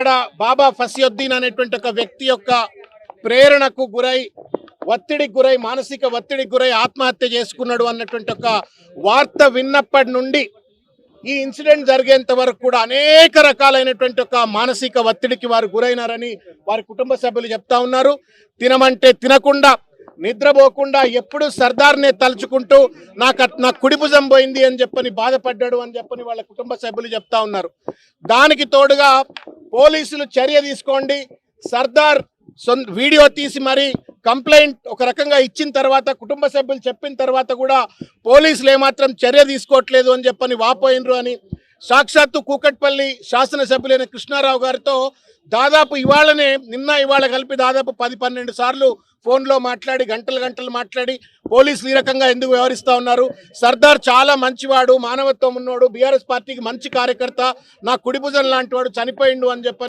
ఇక్కడ బాబా ఫసియుద్దీన్ అనేటువంటి ఒక వ్యక్తి యొక్క ప్రేరణకు గురై ఒత్తిడికి గురై మానసిక ఒత్తిడికి గురై ఆత్మహత్య చేసుకున్నాడు అన్నటువంటి ఒక వార్త విన్నప్పటి నుండి ఈ ఇన్సిడెంట్ జరిగేంత వరకు కూడా అనేక రకాలైనటువంటి ఒక మానసిక ఒత్తిడికి వారు గురైనారని వారి కుటుంబ సభ్యులు చెప్తా ఉన్నారు. తినమంటే తినకుండా నిద్రపోకుండా ఎప్పుడు సర్దార్నే తలుచుకుంటూ నాకు నా కుడిభుజం పోయింది అని చెప్పని బాధపడ్డాడు అని చెప్పని వాళ్ళ కుటుంబ సభ్యులు చెప్తా ఉన్నారు. దానికి తోడుగా పోలీసులు చర్య తీసుకోండి. సర్దార్ సొం వీడియో తీసి మరి కంప్లైంట్ ఒక రకంగా ఇచ్చిన తర్వాత కుటుంబ సభ్యులు చెప్పిన తర్వాత కూడా పోలీసులు ఏమాత్రం చర్య తీసుకోవట్లేదు అని చెప్పని వాపోయినరు అని సాక్షాత్తు కూకట్పల్లి శాసనసభ్యులైన కృష్ణారావు గారితో దాదాపు ఇవాళనే నిన్న ఇవాళ కలిపి దాదాపు పది పన్నెండు సార్లు ఫోన్లో మాట్లాడి గంటలు గంటలు మాట్లాడి పోలీసులు ఈ రకంగా ఎందుకు వ్యవహరిస్తా ఉన్నారు? సర్దార్ చాలా మంచివాడు మానవత్వం ఉన్నవాడు బీఆర్ఎస్ పార్టీకి మంచి కార్యకర్త నా కుడిభుజం లాంటి వాడు చనిపోయిండు అని చెప్పారు